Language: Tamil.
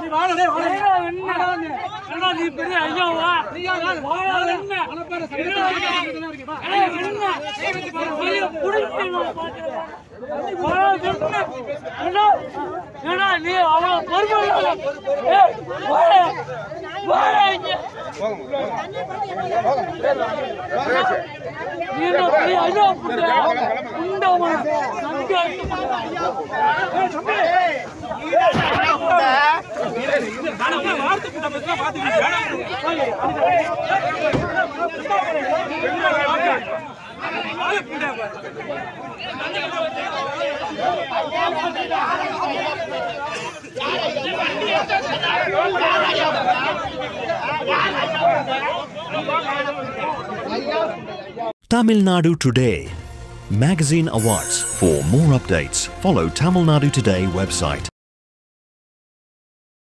நீ என்ன? பெரிய ஐயாவா? நீ என்ன? இருக்கு, வா. என்ன? பெரிய புடிச்சு என்ன? நீ அவ்வளவு பொறுமை. ஏய், இங்க. நீ பெரிய ஐயா? உண்டவன். Tamil Nadu Today Magazine Awards. For more updates, follow Tamil Nadu Today website